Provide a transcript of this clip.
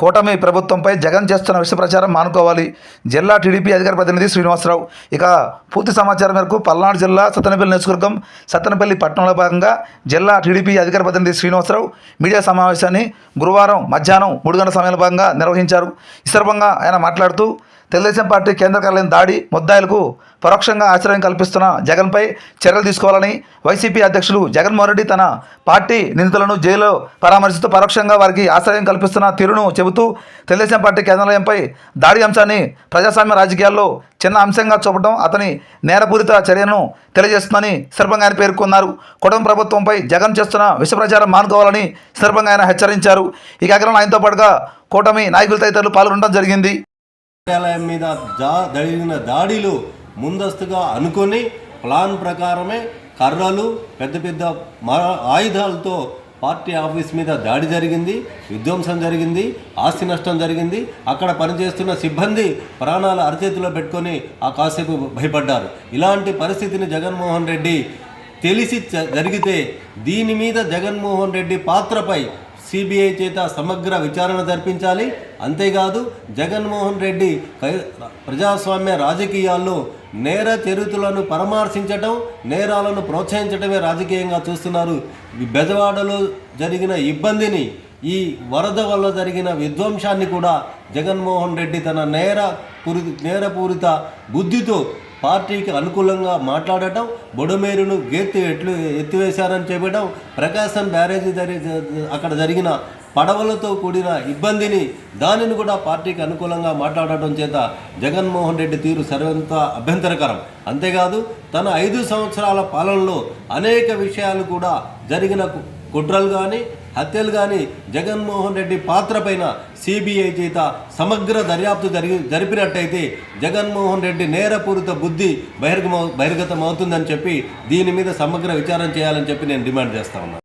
కూటమి ప్రభుత్వంపై జగన్ చేస్తున్న విష ప్రచారం మానుకోవాలి. జిల్లా టీడీపీ అధికార ప్రతినిధి శ్రీనివాసరావు. ఇక పూర్తి సమాచారం మేరకు పల్నాడు జిల్లా సత్తెనపల్లి నియోజకవర్గం సత్తెనపల్లి పట్టణంలో భాగంగా జిల్లా టీడీపీ అధికార ప్రతినిధి శ్రీనివాసరావు మీడియా సమావేశాన్ని గురువారం మధ్యాహ్నం మూడు గంటల సమయంలో భాగంగా నిర్వహించారు. ఈ సందర్భంగా ఆయన మాట్లాడుతూ తెలుగుదేశం పార్టీ కేంద్ర కార్యాలయం దాడి ముద్దాయిలకు పరోక్షంగా ఆశ్రయం కల్పిస్తున్న జగన్పై చర్యలు తీసుకోవాలని వైసీపీ అధ్యక్షులు జగన్మోహన్ రెడ్డి తన పార్టీ నిందితులను జైల్లో పరామర్శిస్తూ పరోక్షంగా వారికి ఆశ్రయం కల్పిస్తున్న తీరును చెబుతూ తెలుగుదేశం పార్టీ కేంద్రాలయంపై దాడి అంశాన్ని ప్రజాస్వామ్య రాజకీయాల్లో చిన్న అంశంగా చూపడం అతని నేరపూరిత చర్యను తెలియజేస్తుందని సందర్భంగా ఆయన పేర్కొన్నారు. కుటుంబ ప్రభుత్వంపై జగన్ చేస్తున్న విష ప్రచారం మానుకోవాలని సందర్భంగా ఆయన హెచ్చరించారు. ఈ కార్యక్రమంలో ఆయనతో పాటుగా కూటమి నాయకులు తదితరులు పాల్గొనడం జరిగింది. కార్యాలయం మీద జా జరిగిన దాడిలు ముందస్తుగా అనుకొని ప్లాన్ ప్రకారమే కర్రలు పెద్ద పెద్ద మ- ఆయుధాలతో పార్టీ ఆఫీస్ మీద దాడి జరిగింది విధ్వంసం జరిగింది ఆస్తి నష్టం జరిగింది. అక్కడ పనిచేస్తున్న సిబ్బంది ప్రాణాల అరచేతిలో పెట్టుకొని ఆ కాసేపు భయపడ్డారు. ఇలాంటి పరిస్థితిని జగన్మోహన్ రెడ్డి తెలిసి జరిగితే దీని మీద జగన్మోహన్ రెడ్డి పాత్రపై సిబిఐ చేత సమగ్ర విచారణ జరిపించాలి. అంతేకాదు జగన్మోహన్ రెడ్డి ప్రజాస్వామ్య రాజకీయాల్లో నేర చరిత్రలను పరామర్శించటం నేరాలను ప్రోత్సహించటమే రాజకీయంగా చూస్తున్నారు. బెజవాడలో జరిగిన ఇబ్బందిని ఈ వరద వల్ల జరిగిన విధ్వంసాన్ని కూడా జగన్మోహన్ రెడ్డి తన నేర పూరి నేరపూరిత బుద్ధితో పార్టీకి అనుకూలంగా మాట్లాడటం బొడమేరును గెత్తి ఎట్లు ఎత్తివేశారని చెప్పడం ప్రకాశం బ్యారేజీ జరి అక్కడ జరిగిన పడవలతో కూడిన ఇబ్బందిని దానిని కూడా పార్టీకి అనుకూలంగా మాట్లాడటం చేత జగన్మోహన్ రెడ్డి తీరు సర్వంత అభ్యంతరకరం. అంతేకాదు తన ఐదు సంవత్సరాల పాలనలో అనేక విషయాలు కూడా జరిగిన కు- కుట్రలు కానీ హత్యలు కానీ జగన్మోహన్ రెడ్డి పాత్ర పైన సిబిఐ చేత సమగ్ర దర్యాప్తు జరిగి జరిపినట్టయితే జగన్మోహన్ రెడ్డి నేరపూరిత బుద్ధి బహిర్గమ బహిర్గతం అవుతుందని చెప్పి దీని మీద సమగ్ర విచారం చేయాలని చెప్పి నేను డిమాండ్ చేస్తా ఉన్నాను